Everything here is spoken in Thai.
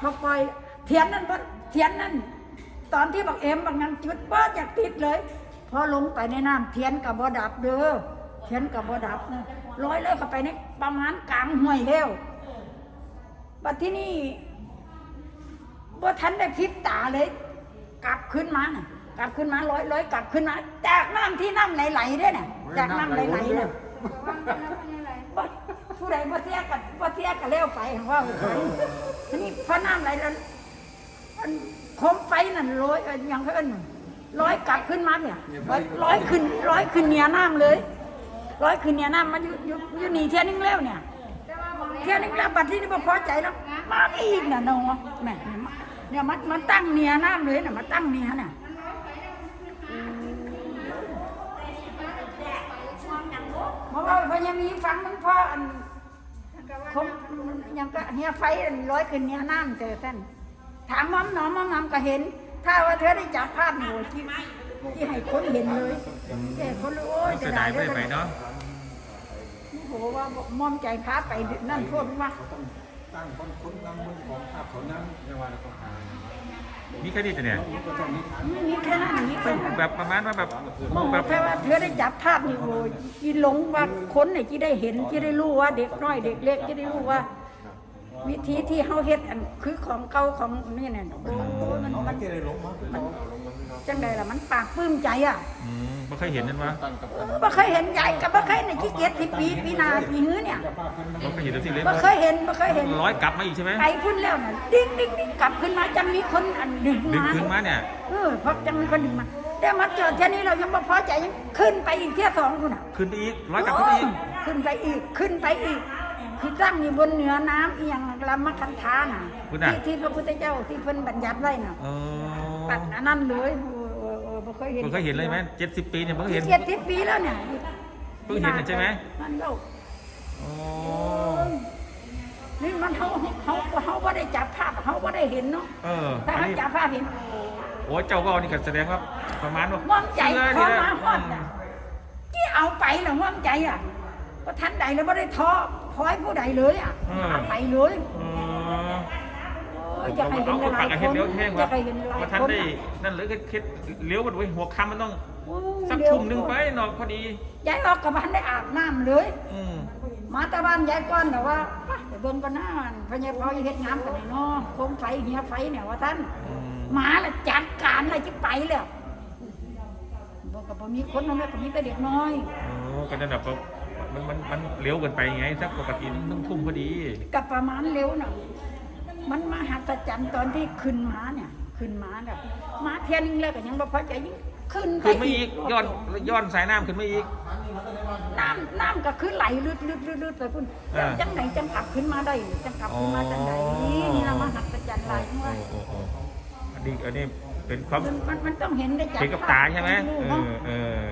พอปล่อยเทียนนั่นบ่เทียนนั่น ตอนที่บักเอ็มบักนันจุดเปิดจากติดเลย พอลงไปในน้ำเทียนกับบ่ดับเด้อเทียนกับบ่ดับนะลอยเลยเข้าไปในประมาณกลางห้วยแล้วบัดที่นี่บ่ทันได้พลิบตาเลย กลับขึ้นมาน่ะกลับขึ้นมาร้อยร้อยกลับขึ้นมาจากน้ำที่น้ำไหลๆด้วยน่ะจากน้ำไหลๆน่ะบ่ผู้ใดบ่เสียกันบ่เสียกันแล้วไปว่าไป ทีนี้พอน้ำไหลแล้วมันโคมไฟนั่นลอยเอ่อหยังเพิ่นลอยกลับขึ้นมาเนี่ยลอยลอยขึ้นลอยขึ้นเหนือน้ำเลยลอยขึ้นเหนือน้ำมันอยู่อยู่อยู่หนีเที่ยนึงแล้วเนี่ยเที่ยนึงแล้วบัดที่นี่บ่พอใจแล้วมาอีกน่ะน้องแหม่เนี่ยมาเนี่ยมันมันตั้งเหนือน้ำเลยน่ะมาตั้งเหนือน่ะเพราะว่าพยังมีฟังมันพออันคง ยังก็เฮียไฟอันร้อยขึ้นเฮียน้ำเจอท่านถามมัมหนอมมัมมัมก็เห็น ถ้าว่าเธอได้จับภาพหนูที่ที่ให้คนเห็นเลยแต่คนรู้โอ้ยเสียดายไม่ได้ไปเนาะโอ้โหว่าบอกมอมใจพาไปนั่นโทษว่าตั้งคนคนนำมือของภาพเขานั้นเรียกว่าเราต้องหามีแค่นี้แต่เนี่ยก็ต้องมีฐานมีแค่นั้นมีแค่นั้นแบบประมาณว่าแบบมองแบบแค่ว่าเธอได้จับภาพนี่โอ้ยที่หลงว่าคนไหนที่ได้เห็นที่ได้รู้ว่า เด็กน้อยเด็กเล็กที่ได้รู้ว่า วิธีที่เฮาเฮ็ดอันคือของเก่าของนี่น่ะโอ้ยมันเขามันไม่ได้ลงมาเป็นเราลงมาจังไดล่ะมันปากปลื้มใจอะอืมไม่เคยเห็นนั่นวะตั้งกับกันบ่เคยเห็นใหญ่กับบ่เคยในขี้เกียจที่ปีปีหนาปีหื้อเนี่ยกับภาพเป็นไม่เคยเห็นตัวสิเล็กบ่เคยเห็นบ่เคยเห็นร้อยกลับมาอีกใช่ไหมไปพุ่นแล้วน่ะดิ้งดิ้งดิ้งกลับขึ้นมาจังมีคนอันดึงดึงมาขึ้นมาเนี่ยเออเพราะจังมีคนดึงมาแต่มาเจอแค่นี้เรายังบ่พอใจยังขึ้นไปอีกเที่ยสองพุ่นน่ะขึ้นไปอีกร้อยกลับขึ้นไปอีกขึ้นไปอีกขึ้นไปอีก คือตั้งอยู่บนเหนือน้ำอีหยังลำมะคันธาน่ะที่ที่พระพุทธเจ้าที่เพิ่นบัญญัติไว้น่ะเออปัดอันนั้นเลยโอ้ยโอ้ยโอ้ยบ่เคยเห็นไม่เคยเห็นเลยไหมเจ็ดสิบปีเนี่ยไม่เคยเห็น เจ็ดสิบปีแล้วเนี่ยเพิ่งเห็นน่ะใช่ไหม มันเล่า โอ้นี่มันเขาเขาเขาบ่ได้จับภาพเขาบ่ได้เห็นเนาะเออถ้าอันเขานี้จับภาพเห็นโอ้เจ้าก็เอานี่ก็แสดงว่าประมาณว่าม่อมใจเชื่อพนี่อนะมาฮอดน่ะที่เอาไปน่ะม่อมใจอะก็ทันใดแล้วบ่ได้ท้อ คอยผู้ใดเลยอะเอาไปเลยเออโอ้ยจะให้เห็นเอาหปาลากยกระคเห็นนเลี้ยวแห้งจะว่าให้เห็นหลายว่าท่านคนได้น่ะนั่นเลยก็คิดเลี้ยวกันไว้หัวค่ำมันต้องโอ้ยสักเดี๋ยวทุ่มหนึ่งไปเนอกพอดี ยายออกกับบ้านได้อาบน้ำเลย อืมมาแต่บ้านยายก้อนแต่ว่าไปไปเบิ่งกันหน้าพญาพอเฮ็ดงามกันเลยเนาะโคมไฟเหียไฟเนี่ยว่าท่าน อืมหมาละจัดการอะไรจะไปแล้วบอกกับบ่มีคนนั่นแหละก็มีแต่เด็กน้อย โอ้ก็นั่นแหละก็ มันมันมันเลี้ยวเกันไปไงสักปกติต้องทุ่มพอดีกับประมาณเร็วน่ะมันมาหัศจรรย์ตอนที่ขึ้นมาเนี่ย ขึ้นมาแบบมาเที่ยนึงแล้วก็ยังบ่พอใจยิ่งขึ้นไปขึ้นมาอีกย้อนย้อนสายน้ำขึ้นมาอีก น้ำน้ำก็คือไหลลึดลึดลึดลึดไปพุ่นเออจังไหนจังกลับขึ้นมาได้จังกลับขึ้นมาจังไหนอ๋อนี่นะมาหัศจรรย์หลายทั้งโอ้ว่าโอ้โอ้อันนี้อันนี้เป็นความมันมันมันต้องเห็นได้จากเห็นกับตาใช่ไหมภพเอเนาะอเออ